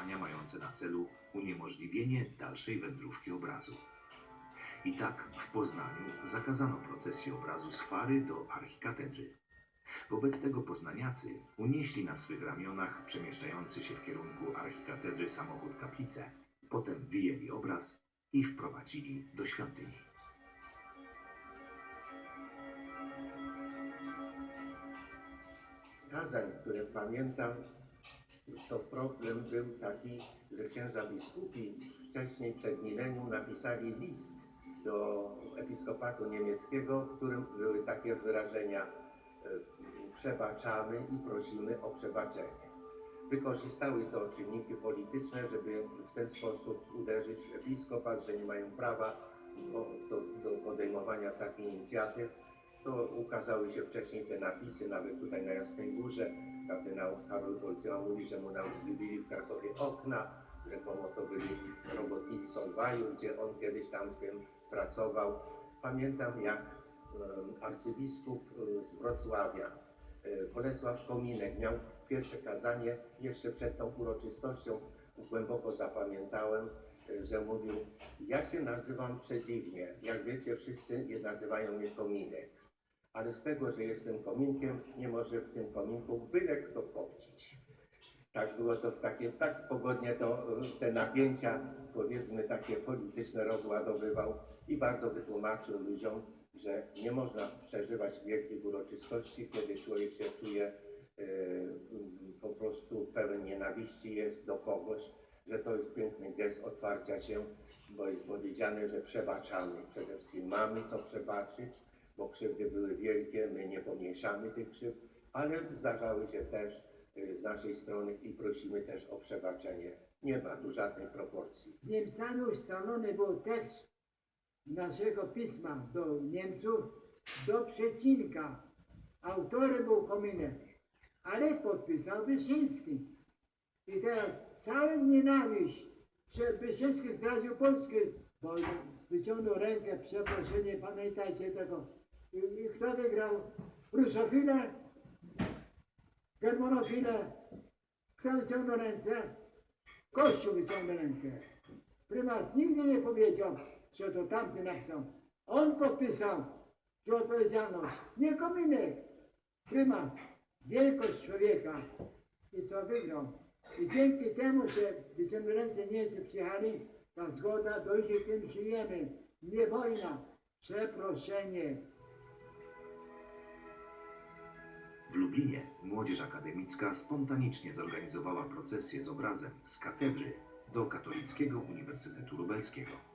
działania mające na celu uniemożliwienie dalszej wędrówki obrazu. I tak w Poznaniu zakazano procesję obrazu z Fary do archikatedry. Wobec tego poznaniacy unieśli na swych ramionach przemieszczający się w kierunku archikatedry samochód kaplicę, potem wyjęli obraz i wprowadzili do świątyni. Z kazań, które pamiętam, to problem był taki, że księża biskupi wcześniej przed milenium napisali list do episkopatu niemieckiego, w którym były takie wyrażenia e, przebaczamy i prosimy o przebaczenie. Wykorzystały to czynniki polityczne, żeby w ten sposób uderzyć w episkopat, że nie mają prawa do, do, do podejmowania takich inicjatyw. To ukazały się wcześniej te napisy, nawet tutaj na Jasnej Górze. Kardynał Harold Wojtyła mówi, że mu nawet wybili w Krakowie okna, rzekomo to byli robotnicy Solwaju, gdzie on kiedyś tam w tym pracował. Pamiętam jak arcybiskup e, z Wrocławia, e, Bolesław Kominek miał pierwsze kazanie, jeszcze przed tą uroczystością głęboko zapamiętałem, e, że mówił, ja się nazywam przedziwnie, jak wiecie wszyscy nazywają mnie Kominek ale z tego, że jestem kominkiem, nie może w tym kominku byle kto kopcić. Tak było to w takie, tak pogodnie to y, te napięcia, powiedzmy takie polityczne rozładowywał i bardzo wytłumaczył ludziom, że nie można przeżywać wielkich uroczystości, kiedy człowiek się czuje y, y, po prostu pełen nienawiści jest do kogoś, że to jest piękny gest otwarcia się, bo jest powiedziane, że przebaczamy. Przede wszystkim mamy co przebaczyć, bo krzywdy były wielkie, my nie pomniejszamy tych krzywd, ale zdarzały się też y, z naszej strony i prosimy też o przebaczenie. Nie ma tu żadnej proporcji. Z Niemcami ustalony był tekst naszego pisma do Niemców do przecinka. Autorem był Kominek, ale podpisał Wyszyński. I teraz cała nienawiść, że Wyszyński zdradził Polskę, bo wyciągnął rękę, przeproszenie, pamiętajcie tego. I, kto wygrał? Rusofile? Germanofile? Kto wyciągnął ręce? Kościół wyciągnął rękę. Prymas nigdy nie powiedział, że to tamty napisał. On podpisał tu odpowiedzialność. Nie kominek. Prymas. Wielkość człowieka. I co wygrał. I dzięki temu, że wyciągnął ręce Niemcy przyjechali, ta zgoda dojdzie, tym żyjemy. Nie wojna. Przeproszenie. W Lublinie młodzież akademicka spontanicznie zorganizowała procesję z obrazem z katedry do Katolickiego Uniwersytetu Lubelskiego.